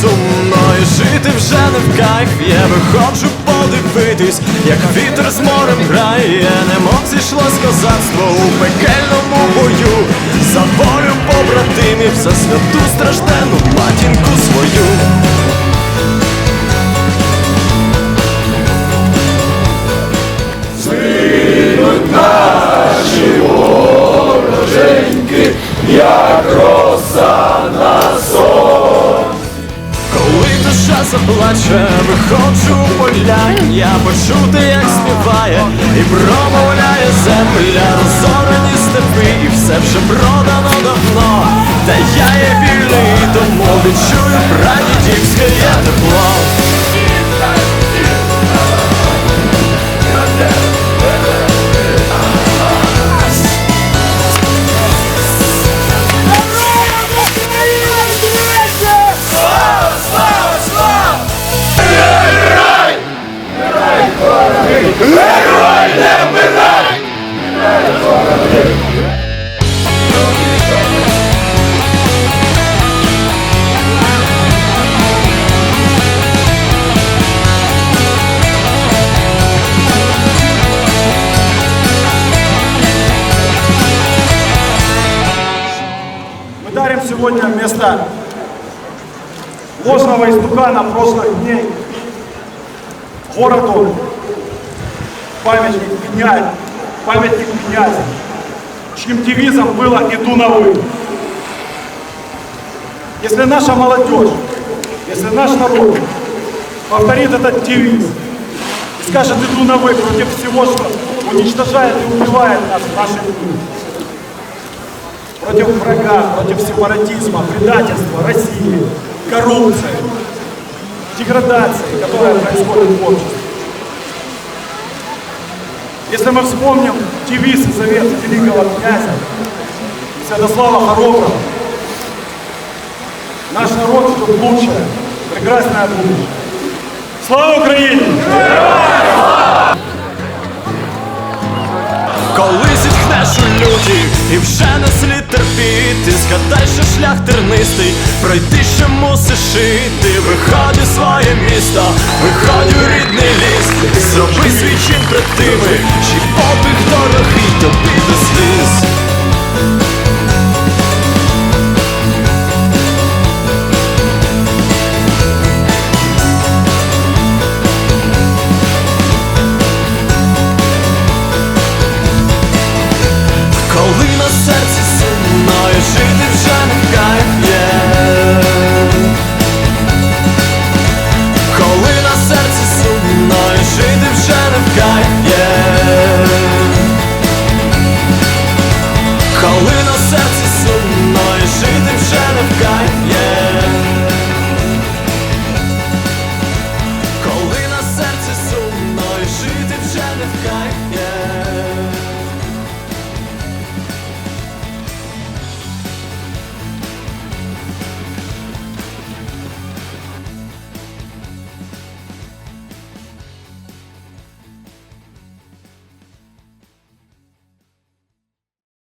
сумно і жити вже не в кайф, я виходжу подивитись, як вітер з морем грає, немов зійшло козацтво у пекельному бою, за волю побратимів, за святу страждену матінку. Душа заплаче, виходжу в поля, я почути, як співає, і промовляє земля, розорені степи, і все вже продано давно. Та я є вільний, тому відчую прадідівське сегодня вместо ложного истукана прошлых дней городу памятник князь, памятник князя, чьим девизом было «Иду на вы». Если наша молодежь, если наш народ повторит этот девиз и скажет «Иду на вы» против всего, что уничтожает и убивает нас в нашем дни, против врага, против сепаратизма, предательства России, коррупции, деградации, которая происходит в обществе. Если мы вспомним девиз и завет великого князя Святослава Хороброго, наш народ ждет лучшее, прекрасное будущее. Слава Украине! Коли зітхнеш у люті і вже не слід терпіти, Згадай, що шлях тернистий, пройти ще мусиш іти, виходь у своє місто, виходь у рідний ліс, зроби свій чин пред тими, чий подвиг дорогий тобі в кайфі Коли на серці сумно і жити вже не в кайфі Коли на серці сумно і жити вже не в кайфі